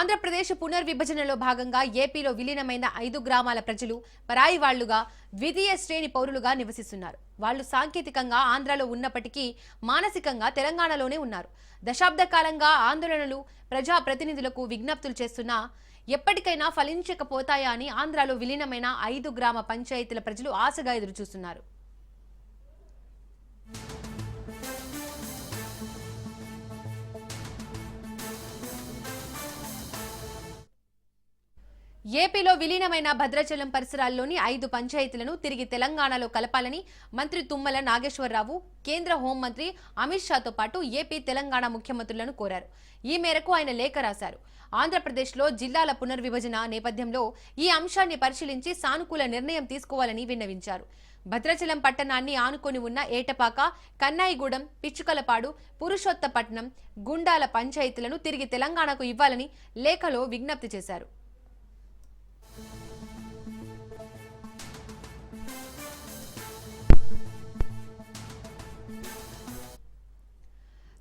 ఆంధ్రప్రదేశ్ పునర్విభజనలో భాగంగా ఏపీలో విలీనమైన ఐదు గ్రామాల ప్రజలు పరాయి వాళ్ళుగా ద్వితీయ శ్రేణి పౌరులుగా నివసిస్తున్నారు. వాళ్ళు సాంకేతికంగా ఆంధ్రాలో ఉన్నప్పటికీ మానసికంగా తెలంగాణలోనే ఉన్నారు. దశాబ్ద కాలంగా ఆందోళనలు ప్రజా ప్రతినిధులకు విజ్ఞప్తులు చేస్తున్నా ఎప్పటికైనా ఫలించకపోతాయా అని ఆంధ్రాలో విలీనమైన ఐదు గ్రామ పంచాయతీల ప్రజలు ఆశగా ఎదురుచూస్తున్నారు. ఏపీలో విలీనమైన భద్రాచలం పరిసరాల్లోని ఐదు పంచాయతీలను తిరిగి తెలంగాణలో కలపాలని మంత్రి తుమ్మల నాగేశ్వరరావు కేంద్ర హోంమంత్రి అమిత్ షాతో పాటు ఏపీ తెలంగాణ ముఖ్యమంత్రులను కోరారు. ఈ మేరకు ఆయన లేఖ రాశారు. ఆంధ్రప్రదేశ్లో జిల్లాల పునర్విభజన నేపథ్యంలో ఈ అంశాన్ని పరిశీలించి సానుకూల నిర్ణయం తీసుకోవాలని విన్నవించారు. భద్రాచలం పట్టణాన్ని ఆనుకొని ఉన్న ఏటపాక కన్నాయిగూడెం పిచ్చుకలపాడు పురుషోత్తపట్నం గుండాల పంచాయతీలను తిరిగి తెలంగాణకు ఇవ్వాలని లేఖలో విజ్ఞప్తి చేశారు.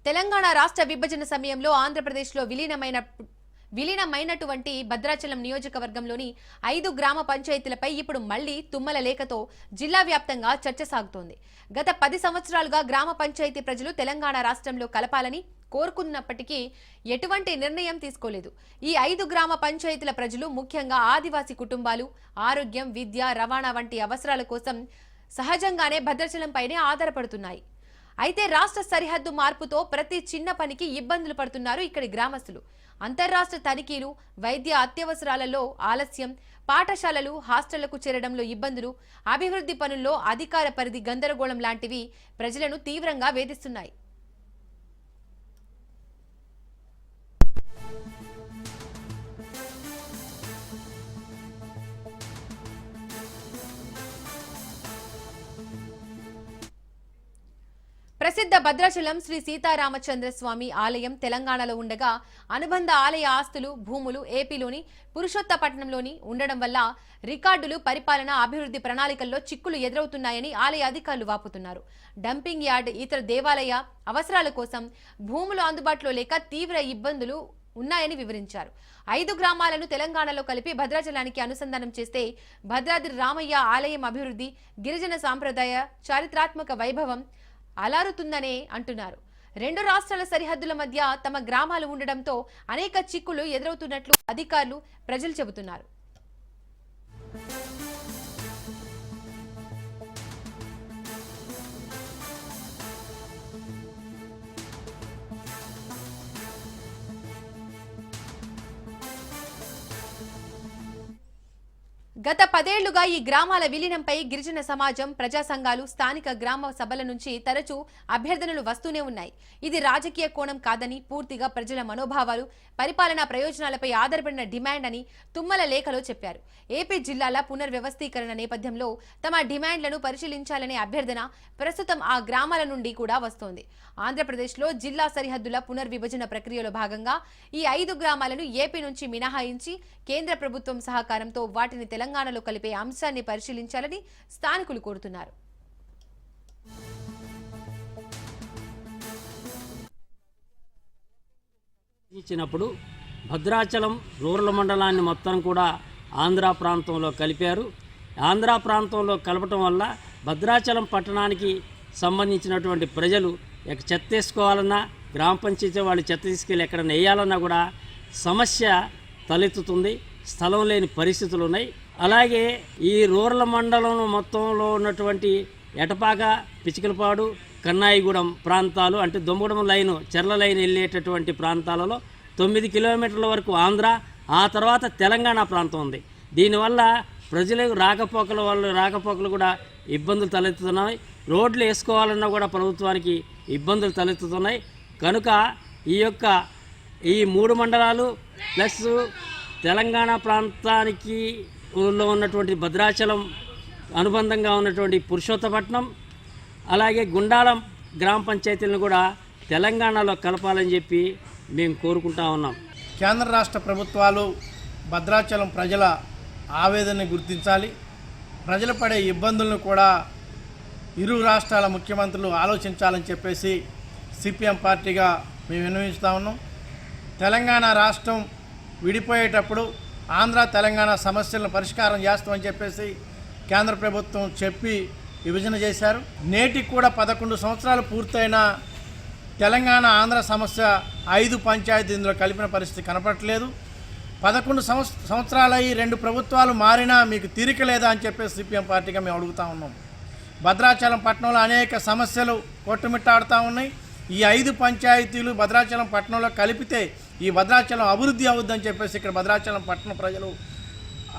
తెలంగాణ రాష్ట్ర విభజన సమయంలో ఆంధ్రప్రదేశ్లో విలీనమైన విలీనమైనటువంటి భద్రాచలం నియోజకవర్గంలోని ఐదు గ్రామ పంచాయతీలపై ఇప్పుడు మళ్ళీ తుమ్మల లేఖతో జిల్లా వ్యాప్తంగా చర్చ సాగుతోంది. గత పది సంవత్సరాలుగా గ్రామ పంచాయతీ ప్రజలు తెలంగాణ రాష్ట్రంలో కలపాలని కోరుకున్నప్పటికీ ఎటువంటి నిర్ణయం తీసుకోలేదు. ఈ ఐదు గ్రామ పంచాయతీల ప్రజలు ముఖ్యంగా ఆదివాసీ కుటుంబాలు ఆరోగ్యం విద్య రవాణా వంటి అవసరాల కోసం సహజంగానే భద్రాచలంపైనే ఆధారపడుతున్నాయి. అయితే రాష్ట్ర సరిహద్దు మార్పుతో ప్రతి చిన్న పనికి ఇబ్బందులు పడుతున్నారు ఇక్కడి గ్రామస్తులు. అంతర్రాష్ట్ర తనిఖీలు వైద్య అత్యవసరాలలో ఆలస్యం పాఠశాలలు హాస్టళ్ళకు చేరడంలో ఇబ్బందులు అభివృద్ధి పనుల్లో అధికార పరిధి గందరగోళం లాంటివి ప్రజలను తీవ్రంగా వేధిస్తున్నాయి. ప్రసిద్ధ భద్రాచలం శ్రీ సీతారామచంద్ర స్వామి ఆలయం తెలంగాణలో ఉండగా అనుబంధ ఆలయ ఆస్తులు భూములు ఏపీలోని పురుషోత్తపట్నంలోని ఉండడం వల్ల రికార్డులు పరిపాలన అభివృద్ధి ప్రణాళికల్లో చిక్కులు ఎదురవుతున్నాయని ఆలయ అధికారులు వాపుతున్నారు. డంపింగ్ యార్డ్ ఇతర దేవాలయ అవసరాల కోసం భూములు అందుబాటులో లేక తీవ్ర ఇబ్బందులు ఉన్నాయని వివరించారు. ఐదు గ్రామాలను తెలంగాణలో కలిపి భద్రాచలానికి అనుసంధానం చేస్తే భద్రాద్రి రామయ్య ఆలయం అభివృద్ధి గిరిజన సాంప్రదాయ చారిత్రాత్మక వైభవం అలారుతుందనే అంటున్నారు. రెండు రాష్ట్రాల సరిహద్దుల మధ్య తమ గ్రామాలు ఉండడంతో అనేక చిక్కులు ఎదురవుతున్నట్లు అధికారులు ప్రజలు చెబుతున్నారు. గత పదేళ్ళుగా ఈ గ్రామాల విలీనంపై గిరిజన సమాజం ప్రజా సంఘాలు స్థానిక గ్రామ సభల నుంచి తరచూ అభ్యర్థనలు వస్తూనే ఉన్నాయి. ఇది రాజకీయ కోణం కాదని పూర్తిగా ప్రజల మనోభావాలు పరిపాలనా ప్రయోజనాలపై ఆధారపడిన డిమాండ్ అని తుమ్మల లేఖలో చెప్పారు. ఏపీ జిల్లాల పునర్వ్యవస్థీకరణ నేపథ్యంలో తమ డిమాండ్లను పరిశీలించాలనే అభ్యర్థన ప్రస్తుతం ఆ గ్రామాల నుండి కూడా వస్తోంది. ఆంధ్రప్రదేశ్లో జిల్లా సరిహద్దుల పునర్విభజన ప్రక్రియలో భాగంగా ఈ ఐదు గ్రామాలను ఏపీ నుంచి మినహాయించి కేంద్ర ప్రభుత్వం సహకారంతో వాటిని తెలంగాణలో కలిపే అంశాన్ని పరిశీలించాలని స్థానికులు కోరుతున్నారు. ఇచ్చినప్పుడు భద్రాచలం రూరల్ మండలాన్ని మొత్తం కూడా ఆంధ్ర ప్రాంతంలో కలిపారు. ఆంధ్ర ప్రాంతంలో కలపటం వల్ల భద్రాచలం పట్టణానికి సంబంధించినటువంటి ప్రజలు చెత్త తీసుకోవాలన్నా గ్రామ పంచాయతీ వాళ్ళు చెత్త తీసుకెళ్ళి ఎక్కడ వేయాలన్నా కూడా సమస్య తలెత్తుతుంది. స్థలం లేని పరిస్థితులు ఉన్నాయి. అలాగే ఈ రూరల్ మండలం మొత్తంలో ఉన్నటువంటి ఎటపాక పిచికలపాడు కన్నాయిగూడెం ప్రాంతాలు అంటే దొమ్మగూడెం లైను చెర్ల లైన్ వెళ్ళేటటువంటి ప్రాంతాలలో తొమ్మిది కిలోమీటర్ల వరకు ఆంధ్ర ఆ తర్వాత తెలంగాణ ప్రాంతం ఉంది. దీనివల్ల ప్రజలకు రాకపోకల వల్ల రాకపోకలు కూడా ఇబ్బందులు తలెత్తుతున్నాయి. రోడ్లు వేసుకోవాలన్నా కూడా ప్రభుత్వానికి ఇబ్బందులు తలెత్తుతున్నాయి. కనుక ఈ యొక్క ఈ మూడు మండలాలు ప్లస్ తెలంగాణ ప్రాంతానికి ఊళ్ళో ఉన్నటువంటి భద్రాచలం అనుబంధంగా ఉన్నటువంటి పురుషోత్తపట్నం అలాగే గుండాలం గ్రామ పంచాయతీలను కూడా తెలంగాణలో కలపాలని చెప్పి మేము కోరుకుంటా ఉన్నాం. కేంద్ర రాష్ట్ర ప్రభుత్వాలు భద్రాచలం ప్రజల ఆవేదనని గుర్తించాలి. ప్రజలు పడే ఇబ్బందులను కూడా ఇరు రాష్ట్రాల ముఖ్యమంత్రులు ఆలోచించాలని చెప్పేసి సిపిఎం పార్టీగా మేము విన్నవించుతా ఉన్నాం. తెలంగాణ రాష్ట్రం విడిపోయేటప్పుడు ఆంధ్ర తెలంగాణ సమస్యలను పరిష్కారం చేస్తామని చెప్పేసి కేంద్ర ప్రభుత్వం చెప్పి విభజన చేశారు. నేటికి కూడా పదకొండు సంవత్సరాలు పూర్తయిన తెలంగాణ ఆంధ్ర సమస్య ఐదు పంచాయతీ ఇందులో కలిపిన పరిస్థితి కనపడట్లేదు. పదకొండు సంవత్సరాలయ్యి రెండు ప్రభుత్వాలు మారినా మీకు తీరిక లేదా అని చెప్పేసి సిపిఎం పార్టీగా మేము అడుగుతా ఉన్నాం. భద్రాచలం పట్టణంలో అనేక సమస్యలు కొట్టుమిట్టాడుతూ ఉన్నాయి. ఈ ఐదు పంచాయతీలు భద్రాచలం పట్టణంలో కలిపితే ఈ భద్రాచలం అభివృద్ధి అవుద్దని చెప్పేసి ఇక్కడ భద్రాచలం పట్టణ ప్రజలు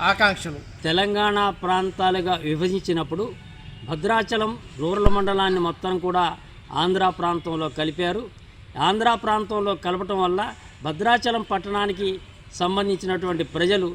ఆకాంక్షలు. తెలంగాణ ప్రాంతాలుగా విభజించినప్పుడు భద్రాచలం రూరల్ మండలాన్ని మొత్తం కూడా ఆంధ్ర ప్రాంతంలో కలిపారు. ఆంధ్ర ప్రాంతంలో కలపటం వల్ల భద్రాచలం పట్టణానికి సంబంధించినటువంటి ప్రజలు